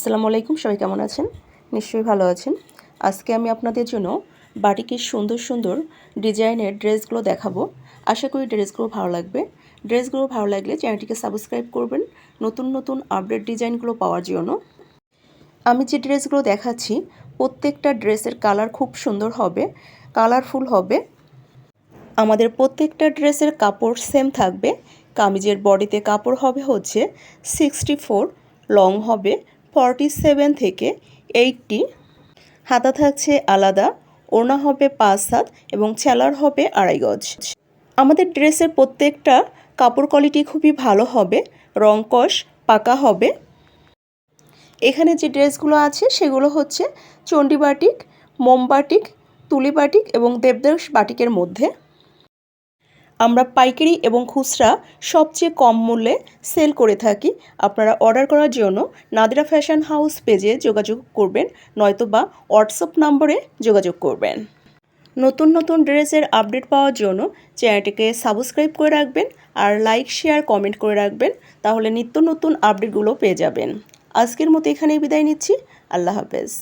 আসসালামু আলাইকুম, সবাই কেমন আছেন? নিশ্চয়ই ভালো আছেন। আজকে আমি আপনাদের জন্য বাটিকের সুন্দর সুন্দর ডিজাইনের ড্রেসগুলো দেখাবো। আশা করি ড্রেসগুলো ভালো লাগবে। ড্রেসগুলো ভালো লাগলে চ্যানেলটিকে সাবস্ক্রাইব করবেন। নতুন নতুন আপডেট ডিজাইনগুলো পাওয়ার জন্য। আমি যে ড্রেসগুলো দেখাচ্ছি, প্রত্যেকটা ড্রেসের কালার খুব সুন্দর হবে, কালারফুল হবে। আমাদের প্রত্যেকটা ড্রেসের কাপড় সেম থাকবে। কামিজের বডিতে কাপড় হবে হচ্ছে সিক্সটি ফোর, লং হবে ফর্টি সেভেন থেকে এইটটি। হাতা থাকছে আলাদা, ওড়না হবে পাঁচ হাত এবং ছেলার হবে আড়াই গজ। আমাদের ড্রেসের প্রত্যেকটা কাপড় কোয়ালিটি খুবই ভালো হবে, রং কষ, পাকা হবে। এখানে যে ড্রেসগুলো আছে, সেগুলো হচ্ছে চণ্ডী বাটিক মোম বাটিক তুলি বাটিক এবং দেবদাস বাটিকের মধ্যে। আমরা পাইকারি এবং খুচরা সবচেয়ে কম মূল্যে সেল করে থাকি। আপনারা অর্ডার করার জন্য নাদিরা ফ্যাশন হাউস পেজে যোগাযোগ করবেন, নয়তো বা হোয়াটসঅ্যাপ নম্বরে যোগাযোগ করবেন। নতুন নতুন ড্রেসের আপডেট পাওয়ার জন্য চ্যানেলটিকে সাবস্ক্রাইব করে রাখবেন আর লাইক শেয়ার কমেন্ট করে রাখবেন, তাহলে নিত্য নতুন আপডেটগুলো পেয়ে যাবেন। আজকের মতো এখানেই বিদায় নিচ্ছি। আল্লাহ হাফেজ।